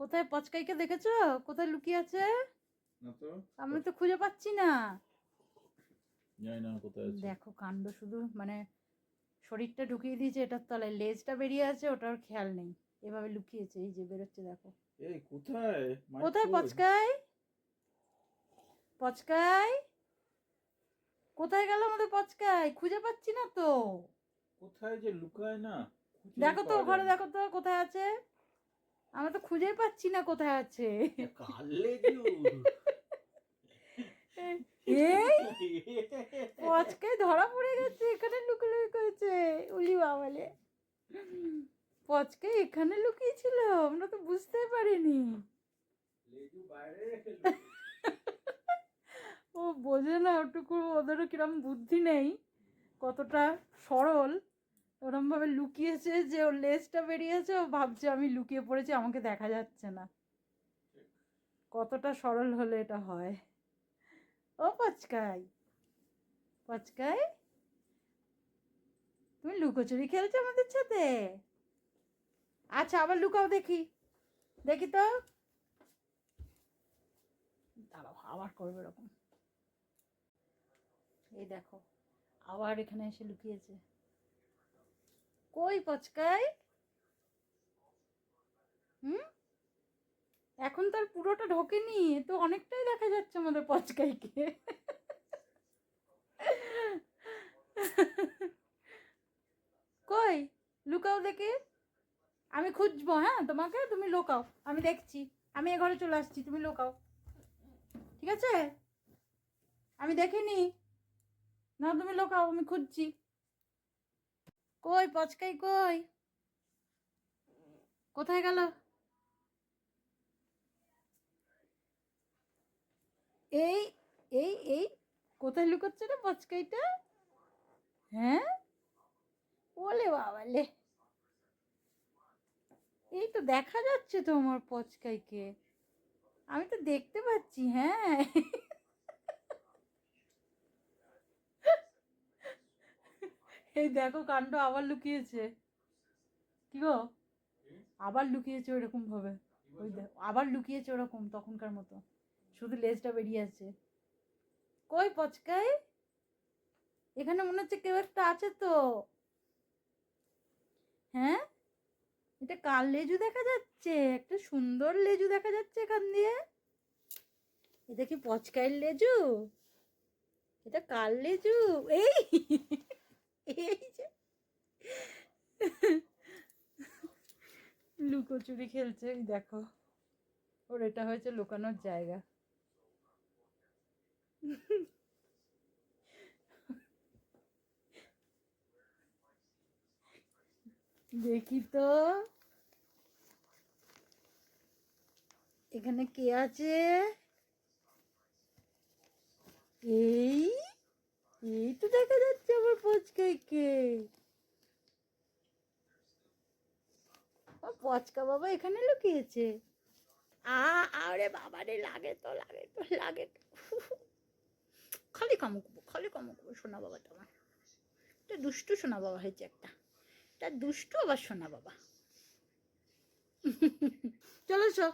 কোথায় পচকাইকে দেখেছ? কোথায় লুকিয়ে আছে? আমি তো খুঁজে পাচ্ছি না। জানি না কোথায় আছে। দেখো কাণ্ড শুধু মানে শরীরটা ঢুকিয়ে দিয়েছে এটার তলায় লেজটা বেরিয়ে আছে ওটার খেয়াল নেই। এভাবে লুকিয়েছে এই যে বেরোচ্ছে দেখো। এই কোথায়? কোথায় পচকাই? পচকাই? কোথায় গেল আমাদের পচকাই? খুঁজে পাচ্ছি না তো। কোথায় যে লুকায় না দেখো তো ঘরে দেখো তো কোথায় আছে। আমরা তো খুঁজেই পাচ্ছি না কোথায় আছে। এই ধরা পড়ে গেছে এখানে লুকিয়ে করেছে উলি বাবালে। পচকাই এখানে লুকিয়েছিল আমরা তো বুঝতেই পারিনি। ও বোঝে না ওটুকু ওদেরও কিরম বুদ্ধি নেই কতটা সরল। ওরমভাবে লুকিয়েছে যে ওর লেজটা বেরিয়েছে, ও ভাবছে আমি লুকিয়ে পড়েছি, আমাকে দেখা যাচ্ছে না। কতটা সরল হলে এটা হয়। ও পচকাই। পচকাই? তুমি লুকোচুরি খেলছো আমাদের সাথে? আচ্ছা আবার লুকাও দেখি। দেখি তো। দাঁড়াও, আবার করবে এরকম। এই দেখো, আবার এখানে এসে লুকিয়েছে। কই পচকাই হুম? এখন তার পুরোটা ঢোকেনি, তো অনেকটাই দেখা যাচ্ছে আমাদের পচকাইকে। কই? লুকাও দেখি। আমি খুঁজবো হ্যাঁ? তোমাকে? তুমি লোকাও। আমি দেখছি। আমি এ ঘরে চলে আসছি, তুমি লোকাও। ঠিক আছে? আমি দেখিনি না, তুমি লোকাও, আমি খুঁজছি। কই পচকাই কই? কোথায় গেল? এই এই এই, কোথায় লুকোচ্ছে রে পচকাইটা? হ্যাঁ? ওলে বাবালে এই তো দেখা যাচ্ছে তোমার পচকাইকে। আমি তো দেখতে পাচ্ছি হ্যাঁ। এই দেখো কাণ্ড আবার লুকিয়েছে। কি গো? আবার লুকিয়েছে ওইরকম ভাবে। ওই দেখো আবার লুকিয়েছে ওরকম তখনকার মতো। শুধু লেজটা বেরিয়ে আছে। কই পচকাই? এখানে মনে হচ্ছে কেউ একটা আছে তো। হ্যাঁ? এটা কার লেজু দেখা যাচ্ছে? একটা সুন্দর লেজু দেখা যাচ্ছে এখান দিয়ে। এটা কি পচকাইয়ের লেজু? এটা কার লেজু? এই যে লুকোচুরি খেলছে দেখো। ওর এটা হয়েছে লুকানোর জায়গা। দেখি তো। এখানে কে আছে? এই এই তো দেখা যাচ্ছে আমার পচকাইকে ও পচকা বাবা এখানে লুকিয়েছে। আ আরে বাবা রে লাগে তো লাগে তো লাগে তো। খালি কামুকবো খালি কামুকবো সোনা বাবা তোমার এটা দুষ্টু সোনা বাবা হয়েছে একটা। এটা দুষ্টু আবার সোনা বাবা। চলো সব